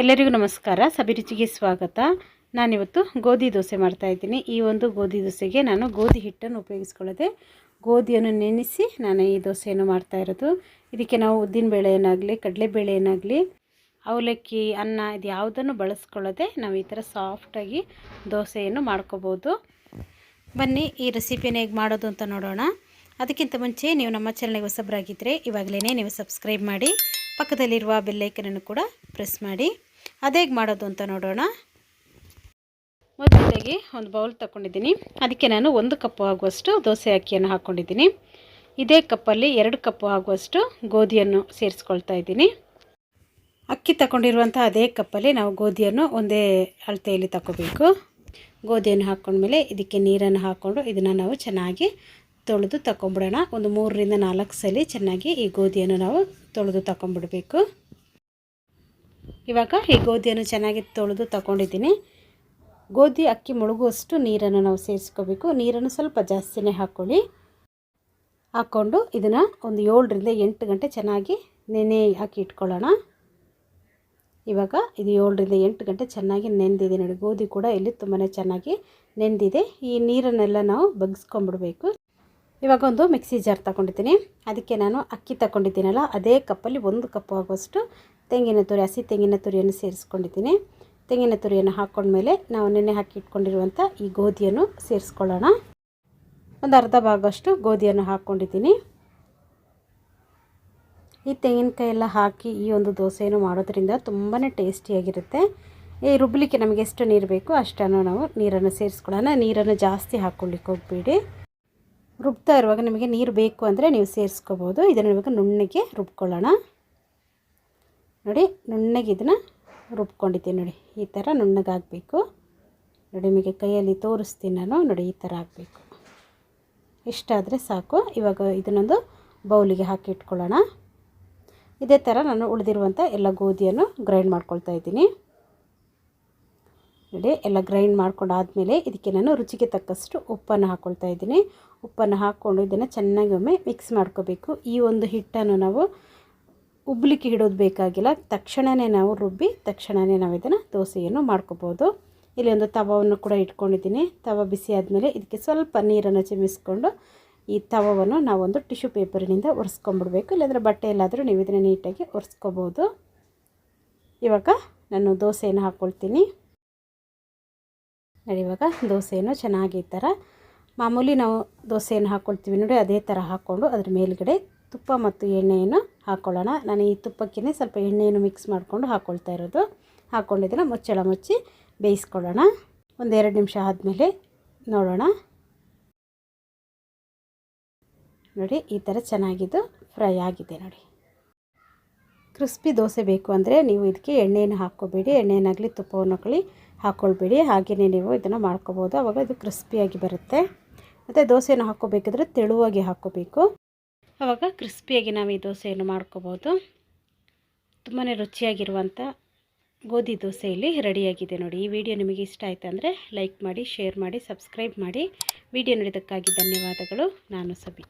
ಎಲ್ಲರಿಗೂ ನಮಸ್ಕಾರ. ಸಭಿರುಚಿಗೆ ಸ್ವಾಗತ. ನಾನಿವತ್ತು ಗೋಧಿ ದೋಸೆ ಮಾಡ್ತಾ ಇದ್ದೀನಿ. ಈ ಒಂದು ಗೋಧಿ ದೋಸೆಗೆ ನಾನು ಗೋಧಿ ಹಿಟ್ಟನ್ನು ಉಪಯೋಗಿಸ್ಕೊಳ್ಳದೆ ಗೋಧಿಯನ್ನು ನೆನೆಸಿ ನಾನು ಈ ದೋಸೆಯನ್ನು ಮಾಡ್ತಾ ಇರೋದು. ಇದಕ್ಕೆ ನಾವು ಉದ್ದಿನಬೇಳೆ ಏನಾಗಲಿ ಕಡಲೆಬೇಳೆ ಏನಾಗಲಿ ಅವಲಕ್ಕಿ, ಅನ್ನ ಇದು ಯಾವುದನ್ನು ಬಳಸ್ಕೊಳ್ಳೋದೆ ನಾವು ಈ ಥರ ಸಾಫ್ಟಾಗಿ ದೋಸೆಯನ್ನು ಮಾಡ್ಕೋಬೋದು. ಬನ್ನಿ, ಈ ರೆಸಿಪಿನ ಹೇಗೆ ಮಾಡೋದು ಅಂತ ನೋಡೋಣ. ಅದಕ್ಕಿಂತ ಮುಂಚೆ ನೀವು ನಮ್ಮ ಚಾನಲ್ಗೆ ಹೊಸಬ್ರಾಗಿದ್ದರೆ ಇವಾಗಲೇ ನೀವು ಸಬ್ಸ್ಕ್ರೈಬ್ ಮಾಡಿ. ಪಕ್ಕದಲ್ಲಿರುವ ಬೆಲ್ಲೈಕನನ್ನು ಕೂಡ ಪ್ರೆಸ್ ಮಾಡಿ. ಅದೇಗೆ ಮಾಡೋದು ಅಂತ ನೋಡೋಣ. ಮೊದಲಾಗಿ ಒಂದು ಬೌಲ್ ತಗೊಂಡಿದ್ದೀನಿ ಅದಕ್ಕೆ ನಾನು ಒಂದು ಕಪ್ಪು ಆಗುವಷ್ಟು ದೋಸೆ ಅಕ್ಕಿಯನ್ನು ಹಾಕ್ಕೊಂಡಿದ್ದೀನಿ ಇದೇ ಕಪ್ಪಲ್ಲಿ ಎರಡು ಕಪ್ಪು ಆಗುವಷ್ಟು ಗೋಧಿಯನ್ನು ಸೇರಿಸ್ಕೊಳ್ತಾ ಇದ್ದೀನಿ. ಅಕ್ಕಿ ತಗೊಂಡಿರುವಂಥ ಅದೇ ಕಪ್ಪಲ್ಲಿ ನಾವು ಗೋಧಿಯನ್ನು ಒಂದೇ ಅಳತೆಯಲ್ಲಿ ತಗೋಬೇಕು ಗೋಧಿಯನ್ನು ಹಾಕ್ಕೊಂಡ್ಮೇಲೆ ಇದಕ್ಕೆ ನೀರನ್ನು ಹಾಕ್ಕೊಂಡು ಇದನ್ನು ನಾವು ಚೆನ್ನಾಗಿ ತೊಳೆದು ತಗೊಂಬಿಡೋಣ ಒಂದು ಮೂರರಿಂದ ನಾಲ್ಕು ಸಲ ಚೆನ್ನಾಗಿ ಈ ಗೋಧಿಯನ್ನು ನಾವು ತೊಳೆದು ತಗೊಂಬಿಡ್ಬೇಕು ಇವಾಗ ಈ ಗೋಧಿಯನ್ನು ಚೆನ್ನಾಗಿ ತೊಳೆದು ತಗೊಂಡಿದ್ದೀನಿ ಗೋಧಿ ಅಕ್ಕಿ ಮುಳುಗುವಷ್ಟು ನೀರನ್ನು ನಾವು ಸೇರಿಸ್ಕೋಬೇಕು. ನೀರನ್ನು ಸ್ವಲ್ಪ ಜಾಸ್ತಿನೇ ಹಾಕ್ಕೊಳ್ಳಿ ಹಾಕ್ಕೊಂಡು ಇದನ್ನು ಒಂದು ಏಳರಿಂದ ಎಂಟು ಗಂಟೆ ಚೆನ್ನಾಗಿ ನೆನೆ ಹಾಕಿ ಇಟ್ಕೊಳ್ಳೋಣ. ಇವಾಗ ಇದು ಏಳರಿಂದ ಎಂಟು ಗಂಟೆ ಚೆನ್ನಾಗಿ ನೆಂದಿದೆ ನೋಡಿ. ಗೋಧಿ ಕೂಡ ಇಲ್ಲಿ ತುಂಬಾ ಚೆನ್ನಾಗಿ ನೆಂದಿದೆ. ಈ ನೀರನ್ನೆಲ್ಲ ನಾವು ಬಗ್ಸ್ಕೊಂಡ್ಬಿಡ್ಬೇಕು. ಇವಾಗ ಒಂದು ಮಿಕ್ಸಿ ಜಾರ್ ತಗೊಂಡಿದ್ದೀನಿ. ಅದಕ್ಕೆ ನಾನು ಅಕ್ಕಿ ತಗೊಂಡಿದ್ದೀನಲ್ಲ, ಅದೇ ಕಪ್ಪಲ್ಲಿ ಒಂದು ಕಪ್ ಆಗುವಷ್ಟು ತೆಂಗಿನ ತುರಿ, ಹಸಿ ತೆಂಗಿನ ತುರಿಯನ್ನು ಸೇರಿಸ್ಕೊಂಡಿದ್ದೀನಿ. ತೆಂಗಿನ ತುರಿಯನ್ನು ಹಾಕ್ಕೊಂಡ್ಮೇಲೆ ನಾವು ನೆನೆ ಹಾಕಿ ಇಟ್ಕೊಂಡಿರುವಂಥ ಈ ಗೋಧಿಯನ್ನು ಸೇರಿಸ್ಕೊಳ್ಳೋಣ. ಒಂದು ಅರ್ಧ ಭಾಗಷ್ಟು ಗೋಧಿಯನ್ನು ಹಾಕ್ಕೊಂಡಿದ್ದೀನಿ ಈ ತೆಂಗಿನಕಾಯಿ ಎಲ್ಲ ಹಾಕಿ ಈ ಒಂದು ದೋಸೆಯನ್ನು ಮಾಡೋದ್ರಿಂದ ತುಂಬಾ ಟೇಸ್ಟಿಯಾಗಿರುತ್ತೆ. ಈ ರುಬ್ಬಲಿಕ್ಕೆ ನಮಗೆ ಎಷ್ಟು ನೀರು ಬೇಕು ಅಷ್ಟನ್ನು ನಾವು ನೀರನ್ನು ಸೇರಿಸ್ಕೊಳ್ಳೋಣ. ನೀರನ್ನು ಜಾಸ್ತಿ ಹಾಕ್ಕೊಳ್ಳಿಕ್ಕೆ ಹೋಗ್ಬೇಡಿ. ರುಬ್ತಾ ಇರುವಾಗ ನಿಮಗೆ ನೀರು ಬೇಕು ಅಂದರೆ ನೀವು ಸೇರಿಸ್ಕೋಬೋದು. ಇದನ್ನು ಇವಾಗ ನುಣ್ಣಗೆ ರುಬ್ಕೊಳ್ಳೋಣ. ನೋಡಿ, ನುಣ್ಣಗೆ ಇದನ್ನು ರುಬ್ಕೊಂಡಿದ್ದೀನಿ ನೋಡಿ. ಈ ಥರ ನುಣ್ಣಗಾಗಬೇಕು. ನೋಡಿ, ನಿಮಗೆ ಕೈಯಲ್ಲಿ ತೋರಿಸ್ತೀನಿ ನಾನು. ನೋಡಿ, ಈ ಥರ ಆಗಬೇಕು. ಇಷ್ಟಾದರೆ ಸಾಕು. ಇವಾಗ ಇದನ್ನೊಂದು ಬೌಲಿಗೆ ಹಾಕಿ ಇಟ್ಕೊಳ್ಳೋಣ. ಇದೇ ಥರ ನಾನು ಉಳಿದಿರುವಂಥ ಎಲ್ಲ ಗೋಧಿಯನ್ನು ಗ್ರೈಂಡ್ ಮಾಡ್ಕೊಳ್ತಾ ಇದ್ದೀನಿ. ನೋಡಿ ಎಲ್ಲ ಗ್ರೈಂಡ್ ಮಾಡ್ಕೊಂಡಾದಮೇಲೆ ಇದಕ್ಕೆ ನಾನು ರುಚಿಗೆ ತಕ್ಕಷ್ಟು ಉಪ್ಪನ್ನು ಹಾಕ್ಕೊಳ್ತಾ ಇದ್ದೀನಿ. ಉಪ್ಪನ್ನು ಹಾಕ್ಕೊಂಡು ಇದನ್ನು ಚೆನ್ನಾಗಿ ಒಮ್ಮೆ ಮಿಕ್ಸ್ ಮಾಡ್ಕೋಬೇಕು. ಈ ಒಂದು ಹಿಟ್ಟನ್ನು ನಾವು ಉಬ್ಲಿಕ್ಕೆ ಇಡೋದು ಬೇಕಾಗಿಲ್ಲ. ತಕ್ಷಣವೇ ನಾವು ರುಬ್ಬಿ ತಕ್ಷಣವೇ ನಾವು ಇದನ್ನು ದೋಸೆಯನ್ನು ಮಾಡ್ಕೋಬೋದು. ಇಲ್ಲಿ ಒಂದು ತವವನ್ನು ಕೂಡ ಇಟ್ಕೊಂಡಿದ್ದೀನಿ. ತವ ಬಿಸಿ ಆದಮೇಲೆ ಇದಕ್ಕೆ ಸ್ವಲ್ಪ ನೀರನ್ನು ಚಿಮಿಸ್ಕೊಂಡು ಈ ತವವನ್ನು ನಾವೊಂದು ಟಿಶ್ಯೂ ಪೇಪರಿನಿಂದ ಒರೆಸ್ಕೊಂಡ್ಬಿಡ್ಬೇಕು. ಇಲ್ಲಾಂದರೆ ಬಟ್ಟೆಯಲ್ಲಾದರೂ ನೀವು ಇದನ್ನು ನೀಟಾಗಿ ಒರೆಸ್ಕೋಬೋದು. ಇವಾಗ ನಾನು ದೋಸೆಯನ್ನು ಹಾಕ್ಕೊಳ್ತೀನಿ ನೋಡಿ, ಇವಾಗ ದೋಸೆಯನ್ನು ಚೆನ್ನಾಗಿ ಈ ಥರ ಮಾಮೂಲಿ ನಾವು ದೋಸೆಯನ್ನು ಹಾಕ್ಕೊಳ್ತೀವಿ ನೋಡಿ, ಅದೇ ಥರ ಹಾಕ್ಕೊಂಡು ಅದ್ರ ಮೇಲುಗಡೆ ತುಪ್ಪ ಮತ್ತು ಎಣ್ಣೆಯನ್ನು ಹಾಕ್ಕೊಳ್ಳೋಣ. ನಾನು ಈ ತುಪ್ಪಕ್ಕೇ ಸ್ವಲ್ಪ ಎಣ್ಣೆಯನ್ನು ಮಿಕ್ಸ್ ಮಾಡಿಕೊಂಡು ಹಾಕ್ಕೊಳ್ತಾ ಇರೋದು. ಹಾಕ್ಕೊಂಡಿದ್ದನ್ನು ಮುಚ್ಚಳ ಮುಚ್ಚಿ ಬೇಯಿಸ್ಕೊಳ್ಳೋಣ. ಒಂದೆರಡು ನಿಮಿಷ ಆದಮೇಲೆ ನೋಡೋಣ. ನೋಡಿ, ಈ ಥರ ಚೆನ್ನಾಗಿದ್ದು ಫ್ರೈ ಆಗಿದೆ ನೋಡಿ. ಕ್ರಿಸ್ಪಿ ದೋಸೆ ಬೇಕು ಅಂದರೆ ನೀವು ಇದಕ್ಕೆ ಎಣ್ಣೆಯನ್ನು ಹಾಕ್ಕೋಬೇಡಿ. ಎಣ್ಣೆಯನ್ನಾಗಲಿ ತುಪ್ಪವನ್ನು ಹಾಕೊಳ್ಳಿ ಹಾಕ್ಕೊಳ್ಬೇಡಿ ಹಾಗೆಯೇ ನೀವು ಇದನ್ನು ಮಾಡ್ಕೋಬೋದು ಆವಾಗ ಇದು ಕ್ರಿಸ್ಪಿಯಾಗಿ ಬರುತ್ತೆ. ಮತ್ತು ದೋಸೆಯನ್ನು ಹಾಕ್ಕೋಬೇಕಿದ್ರೆ ತೆಳುವಾಗಿ ಹಾಕ್ಕೋಬೇಕು. ಆವಾಗ ಕ್ರಿಸ್ಪಿಯಾಗಿ ನಾವು ಈ ದೋಸೆಯನ್ನು ಮಾಡ್ಕೋಬೋದು ತುಂಬಾ ರುಚಿಯಾಗಿರುವಂಥ ಗೋಧಿ ದೋಸೆ ಇಲ್ಲಿ ರೆಡಿಯಾಗಿದೆ ನೋಡಿ. ಈ ವಿಡಿಯೋ ನಿಮಗೆ ಇಷ್ಟ ಆಯಿತು ಅಂದರೆ ಲೈಕ್ ಮಾಡಿ, ಶೇರ್ ಮಾಡಿ, ಸಬ್ಸ್ಕ್ರೈಬ್ ಮಾಡಿ. ವಿಡಿಯೋ ನೋಡಿದ್ದಕ್ಕಾಗಿ ಧನ್ಯವಾದಗಳು. ನಾನು ಸಬಿ.